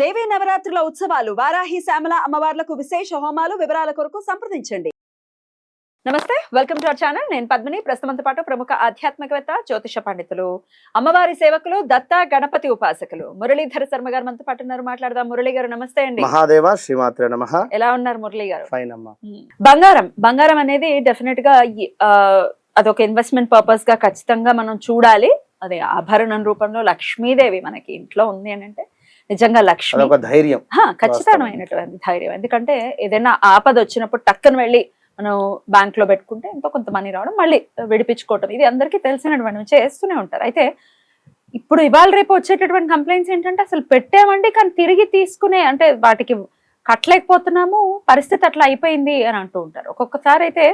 దేవీ నవరాత్రుల ఉత్సవాలు వారాహి శ్యామల అమ్మవార్లకు విశేష హోమాలు వివరాల కొరకు సంప్రదించండి. నమస్తే వెల్కమ్ టు అవర్ ఛానల్. నేను పద్మిని. ప్రస్తుతంతో పాటు ప్రముఖ ఆధ్యాత్మికవేత్త జ్యోతిష పండితులు అమ్మవారి సేవకులు దత్త గణపతి ఉపాసకులు మురళీధర శర్మ గారు మనతో పాటు ఉన్నారు. మాట్లాడదాం. మురళి గారు నమస్తే అండి. మహాదేవ శ్రీమాత్రే నమ. ఎలా ఉన్నారు మురళి గారు? ఫైన్ అమ్మా బంగారం. బంగారం అనేది డెఫినెట్గా అదొక ఇన్వెస్ట్మెంట్ పర్పస్గా ఖచ్చితంగా మనం చూడాలి. అది ఆభరణం రూపంలో లక్ష్మీదేవి మనకి ఇంట్లో ఉంది అని అంటే నిజంగా లక్ష్మి. ధైర్యం ఖచ్చితమైనటువంటి ధైర్యం. ఎందుకంటే ఏదైనా ఆపద వచ్చినప్పుడు టక్కన వెళ్ళి మనం బ్యాంక్లో పెట్టుకుంటే ఎంతో కొంత మనీ రావడం మళ్ళీ విడిపించుకోవటం. ఇది అందరికీ తెలిసినటువంటి. చేస్తూనే ఉంటారు. అయితే ఇప్పుడు ఇవాళ రేపు వచ్చేటటువంటి కంప్లైంట్స్ ఏంటంటే అసలు పెట్టామండి కానీ తిరిగి తీసుకునే అంటే వాటికి కట్టలేకపోతున్నాము పరిస్థితి అట్లా అయిపోయింది అని అంటూ ఉంటారు. ఒక్కొక్కసారి అయితే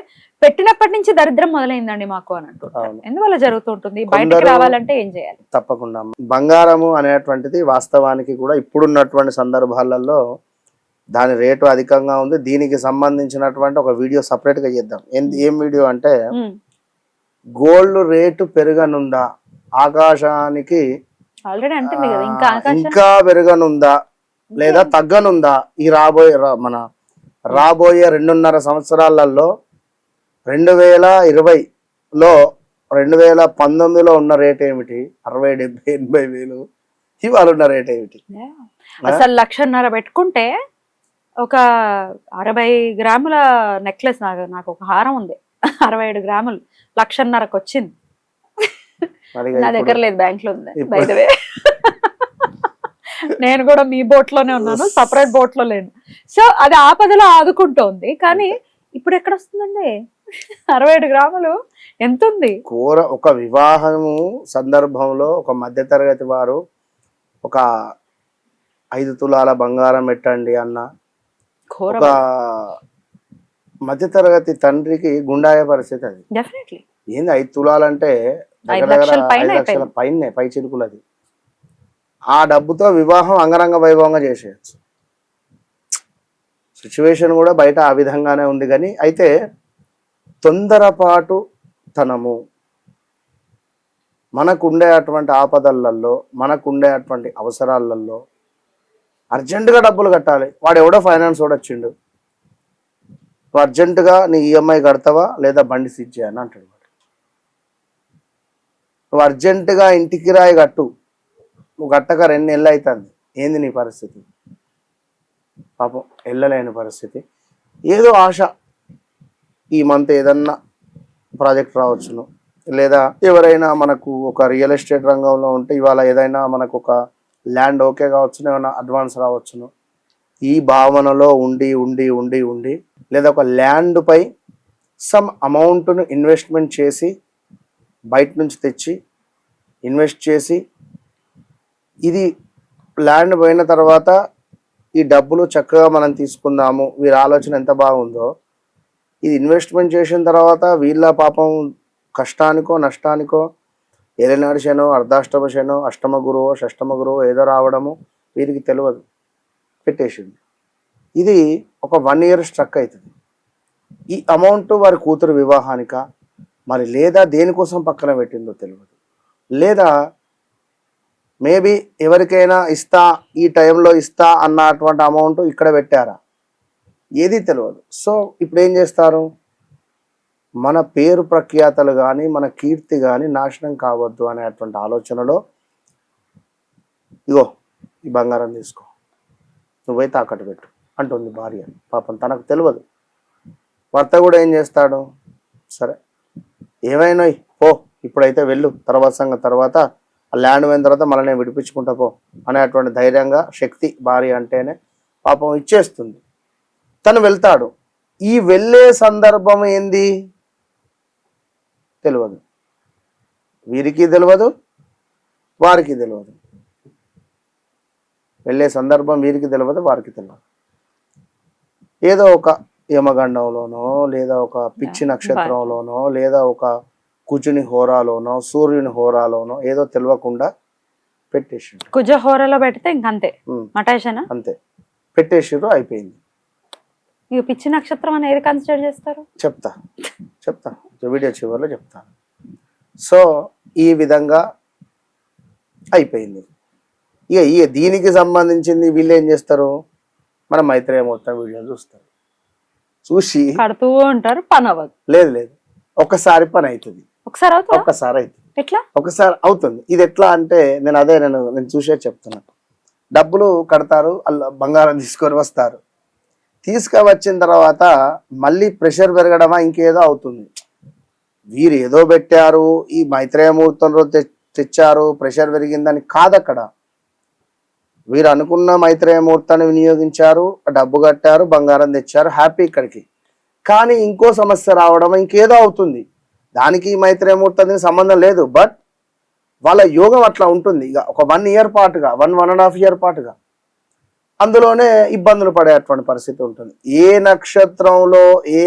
పెట్టినప్పటి నుంచి దరిద్రం మొదలైందండి మాకు అని అంటూ ఉంటారు. అవును. ఎందువల్ల జరుగుతూ ఉంటుంది బయటకు రావాలంటే ఏం చేయాలి? తప్పకుండా. బంగారము అనేటువంటిది వాస్తవానికి కూడా ఇప్పుడున్నటువంటి సందర్భాలలో దాని రేటు అధికంగా ఉంది. దీనికి సంబంధించినటువంటి ఒక వీడియో సపరేట్గా చేద్దాం. ఏం వీడియో అంటే. గోల్డ్ రేటు పెరగనుందా? ఆకాశానికి ఇంకా పెరగనుందా? లేదా తగ్గనుందా ఈ రాబోయే మన రాబోయే రెండున్నర సంవత్సరాలలో రెండు వేల ఇరవైలో రెండు వేల పంతొమ్మిదిలో ఉన్న రేట్ ఏమిటి? అరవై డెబ్బై ఎనభై వేలు. ఇవాళ ఉన్న రేట్ ఏమిటి. అసలు లక్షన్నర పెట్టుకుంటే ఒక అరవై గ్రాముల నెక్లెస్ నాకు నాకు ఒక హారం ఉంది. అరవై ఏడు గ్రాములు. లక్షన్నరకు వచ్చింది. నా దగ్గర లేదు బ్యాంక్లో ఉంది way. నేను కూడా మీ బోట్లోనే ఉన్నాను సపరేట్ బోట్లో లేను. సో అది ఆపదలో ఆదుకుంటోంది కానీ ఇప్పుడు ఎక్కడ వస్తుందండి? అరవై ఏడు గ్రాములు ఎంత ఉంది కూర ఒక వివాహము సందర్భంలో ఒక మధ్యతరగతి వారు ఒక ఐదు తులాల బంగారం పెట్టండి అన్న. ఒక మధ్యతరగతి తండ్రికి గుండాయ పరిస్థితి అది. ఏంది ఐదు తులాలంటే దగ్గర దగ్గర ఐదు లక్షల. పైనే పై చిలుకులు అది ఆ డబ్బుతో వివాహం అంగరంగ వైభవంగా చేసేయచ్చు. సిచ్యువేషన్ కూడా బయట ఆ విధంగానే ఉంది కానీ అయితే తొందరపాటు తనము మనకుండే అటువంటి ఆపదలలో మనకుండే అటువంటి అవసరాలలో అర్జెంటుగా డబ్బులు కట్టాలి. వాడు ఎవడో ఫైనాన్స్ కూడా వచ్చిండు. నువ్వు అర్జెంటుగా నీ ఈఎంఐ కడతావా లేదా బండి సీజ్ చేయని అంటాడు వాడు. నువ్వు అర్జెంటుగా ఇంటికి రాయి కట్టు. నువ్వు గట్టక రెండు నెలలు అవుతుంది. ఏంది నీ పరిస్థితి? పాపం వెళ్ళలేని పరిస్థితి. ఏదో ఆశ. ఈ మంత్ ఏదన్నా ప్రాజెక్ట్ రావచ్చును. లేదా ఎవరైనా మనకు ఒక రియల్ ఎస్టేట్ రంగంలో ఉంటే ఇవాళ ఏదైనా మనకు ఒక ల్యాండ్ ఓకే కావచ్చును ఏమైనా అడ్వాన్స్ రావచ్చును. ఈ భావనలో ఉండి ఉండి ఉండి ఉండి లేదా ఒక ల్యాండ్పై సమ్ అమౌంట్ను ఇన్వెస్ట్మెంట్ చేసి బయట నుంచి తెచ్చి ఇన్వెస్ట్ చేసి ఇది ల్యాండ్ పోయిన తర్వాత ఈ డబ్బులు చక్కగా మనం తీసుకుందాము. వీరి ఆలోచన ఎంత బాగుందో. ఇది ఇన్వెస్ట్మెంట్ చేసిన తర్వాత వీళ్ళ పాపం కష్టానికో నష్టానికో ఏలినాడు శనో అర్ధాష్టమ శనో అష్టమ గురువో షష్టమ గురువో ఏదో రావడము వీరికి తెలియదు. పెట్టేసింది ఇది ఒక వన్ ఇయర్ స్ట్రక్ అవుతుంది ఈ అమౌంట్ వారి కూతురు వివాహానిక? మరి లేదా దేనికోసం పక్కన పెట్టిందో తెలియదు. లేదా మేబీ ఎవరికైనా ఇస్తా ఈ టైంలో ఇస్తా అన్నటువంటి అమౌంట్ ఇక్కడ పెట్టారా? ఏది తెలియదు సో ఇప్పుడు ఏం చేస్తారు? మన పేరు ప్రఖ్యాతలు కానీ మన కీర్తి కానీ నాశనం కావద్దు అనేటువంటి ఆలోచనలో ఇగో ఈ బంగారం తీసుకో. నువ్వై తాకట్టు పెట్టు అంటుంది భార్య. పాపం తనకు తెలియదు భర్త కూడా ఏం చేస్తాడు? సరే ఏమైనా పో ఇప్పుడైతే వెళ్ళు. తర్వాత సంగతి తర్వాత ల్యాండ్ పోయిన తర్వాత మళ్ళీ నేను విడిపించుకుంటా పో అనేటువంటి ధైర్యంగా శక్తి భార్య అంటేనే పాపం ఇచ్చేస్తుంది. తను వెళ్తాడు. ఈ వెళ్ళే సందర్భం ఏంది? తెలియదు. వీరికి తెలియదు వారికి తెలియదు. వెళ్ళే సందర్భం వీరికి తెలియదు వారికి తెలియదు. ఏదో ఒక యమగండంలోనో లేదా ఒక పిచ్చి నక్షత్రంలోనో లేదా ఒక కుజుని హోరాలోనో సూర్యుని హోరాలోనో ఏదో తెలియకుండా పెట్టేసి కుజ హోరలో పెడితే ఇంకంతే మటేషనా అంతే. పెట్టేసిర్రు అయిపోయింది. ఇక పిచ్చి నక్షత్రం అని ఏది కన్సిడర్ చేస్తారు? చెప్తా. చెప్తా. వీడియో చివరిలో చెప్తాను సో ఈ విధంగా అయిపోయింది. ఇక ఇక దీనికి సంబంధించింది వీళ్ళు ఏం చేస్తారు? మన మైత్రేయ మొత్తం వీడియో చూస్తారు. చూసి కడుతూ ఉంటారు పని అవ్వదు లేదు లేదు. ఒకసారి పని అవుతుంది. ఒకసారి అవుతుందా? ఒక్కసారి అవుతుంది. ఎట్లా? ఒకసారి అవుతుంది. ఇది ఎట్లా అంటే నేను అదే నేను నేను చూసే చెప్తున్నా. డబ్బులు కడతారు బంగారం తీసుకొని వస్తారు. తీసుకువచ్చిన తర్వాత మళ్ళీ ప్రెషర్ పెరగడమా ఇంకేదో అవుతుంది. వీరు ఏదో పెట్టారు ఈ మైత్రేయ ముహూర్తం రోజు తె- తెచ్చారు ప్రెషర్ పెరిగిందని కాదక్కడ వీరు అనుకున్న మైత్రేయ ముహూర్తాన్ని వినియోగించారు డబ్బు కట్టారు బంగారం తెచ్చారు హ్యాపీ ఇక్కడికి. కానీ ఇంకో సమస్య రావడం ఇంకేదో అవుతుంది. దానికి ఈ మైత్రేయ ముహూర్తానికి సంబంధం లేదు. బట్ వాళ్ళ యోగం అట్లా ఉంటుంది. ఇక ఒక వన్ ఇయర్ పాటుగా one one and half year పాటుగా అందులోనే ఇబ్బందులు పడేటువంటి పరిస్థితి ఉంటుంది. ఏ నక్షత్రంలో ఏ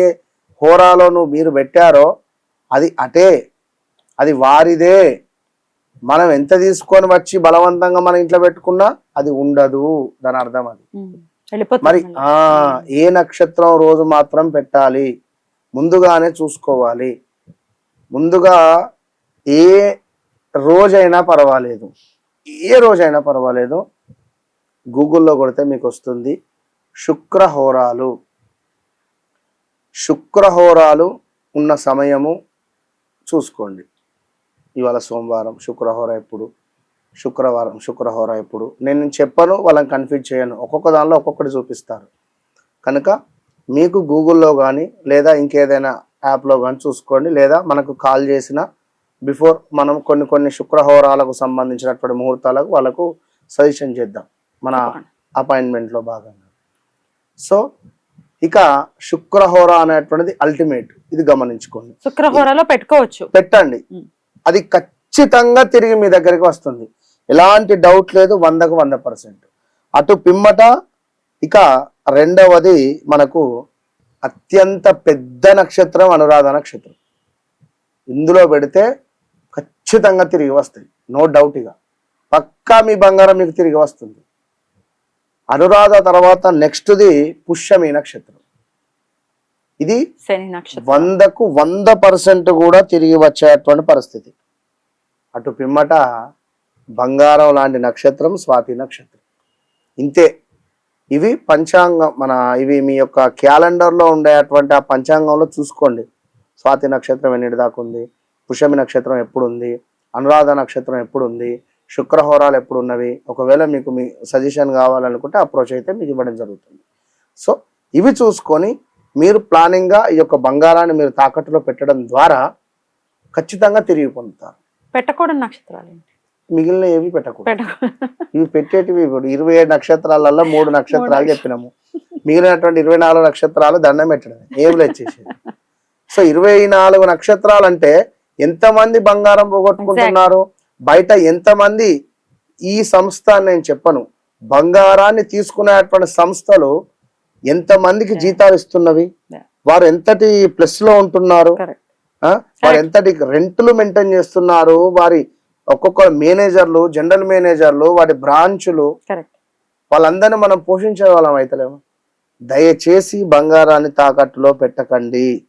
హోరాలో నువ్వు మీరు పెట్టారో అది అటే. అది వారిదే. మనం ఎంత తీసుకొని వచ్చి బలవంతంగా మన ఇంట్లో పెట్టుకున్నా అది ఉండదు. దాని అర్థం అది. మరి ఏ నక్షత్రం రోజు మాత్రం పెట్టాలి. ముందుగానే చూసుకోవాలి. ముందుగా ఏ రోజైనా పర్వాలేదు. ఏ రోజైనా పర్వాలేదు. గూగుల్లో కొడితే మీకు వస్తుంది శుక్రహోరాలు. శుక్రహోరాలు ఉన్న సమయము చూసుకోండి. ఇవాళ సోమవారం శుక్రహోర ఎప్పుడు? శుక్రవారం శుక్రహోర ఎప్పుడు? నేను చెప్పను వాళ్ళని కన్ఫ్యూజ్ చేయను. ఒక్కొక్క దానిలో ఒక్కొక్కటి చూపిస్తారు. కనుక మీకు గూగుల్లో కానీ లేదా ఇంకేదైనా యాప్లో కానీ చూసుకోండి. లేదా మనకు కాల్ చేసిన బిఫోర్ మనం కొన్ని కొన్ని శుక్రహోరాలకు సంబంధించినటువంటి ముహూర్తాలకు వాళ్ళకు సజెషన్ చేద్దాం. మన. అపాయింట్మెంట్లో భాగంగా. సో ఇక శుక్రహోర అనేటువంటిది అల్టిమేట్ ఇది గమనించుకోండి. శుక్రహోరలో పెట్టుకోవచ్చు. పెట్టండి. అది ఖచ్చితంగా తిరిగి మీ దగ్గరికి వస్తుంది. ఎలాంటి డౌట్ లేదు వందకు వంద పర్సెంట్ అటు పిమ్మట ఇక రెండవది మనకు అత్యంత పెద్ద నక్షత్రం అనురాధ నక్షత్రం. ఇందులో పెడితే ఖచ్చితంగా తిరిగి వస్తాయి. నో డౌట్ ఇక. పక్కా మీ బంగారం మీకు తిరిగి వస్తుంది. అనురాధ తర్వాత నెక్స్ట్ది పుష్యమి నక్షత్రం. ఇది శని నక్షత్రం. వందకు వంద పర్సెంట్ కూడా తిరిగి వచ్చేటువంటి పరిస్థితి. అటు పిమ్మట బంగారం లాంటి నక్షత్రం స్వాతి నక్షత్రం. ఇంతే. ఇవి పంచాంగం మన ఇవి మీ యొక్క క్యాలెండర్లో ఉండేటువంటి ఆ పంచాంగంలో చూసుకోండి. స్వాతి నక్షత్రం ఎన్నిటి దాకా ఉంది? పుషమి నక్షత్రం ఎప్పుడు ఉంది అనురాధ నక్షత్రం ఎప్పుడు ఉంది శుక్రహోరాలు ఎప్పుడు ఉన్నవి ఒకవేళ మీకు మీ సజెషన్ కావాలనుకుంటే అప్రోచ్ అయితే మీకు ఇవ్వడం జరుగుతుంది. సో ఇవి చూసుకొని మీరు ప్లానింగ్గా ఈ యొక్క బంగారాన్ని మీరు తాకట్టులో పెట్టడం ద్వారా ఖచ్చితంగా తిరిగి పొందుతారు. పెట్టకూడని నక్షత్రాలు ఏంటి? మిగిలిన ఏవి పెట్టకూడదు. ఇవి పెట్టేటివి ఇప్పుడు ఇరవై ఏడు నక్షత్రాలలో మూడు నక్షత్రాలు చెప్పినాము. మిగిలినటువంటి ఇరవై నాలుగు నక్షత్రాలు దండం పెట్టడం ఏమి వచ్చేసేది సో ఇరవై నాలుగు నక్షత్రాలు అంటే ఎంతమంది బంగారం పోగొట్టుకుంటున్నారు? బయట ఎంతమంది ఈ సంస్థ నేను చెప్పను. బంగారాన్ని తీసుకునేటువంటి సంస్థలు ఎంతమందికి జీతాలు ఇస్తున్నవి. వారు ఎంతటి ప్లస్లో ఉంటున్నారు? వారు ఎంతటి రెంట్లు మెయింటైన్ చేస్తున్నారు? వారి ఒక్కొక్క మేనేజర్లు జనరల్ మేనేజర్లు వారి బ్రాంచులు వాళ్ళందరినీ మనం పోషించే వాళ్ళం అయితలేము. దయచేసి బంగారాన్ని తాకట్టులో పెట్టకండి.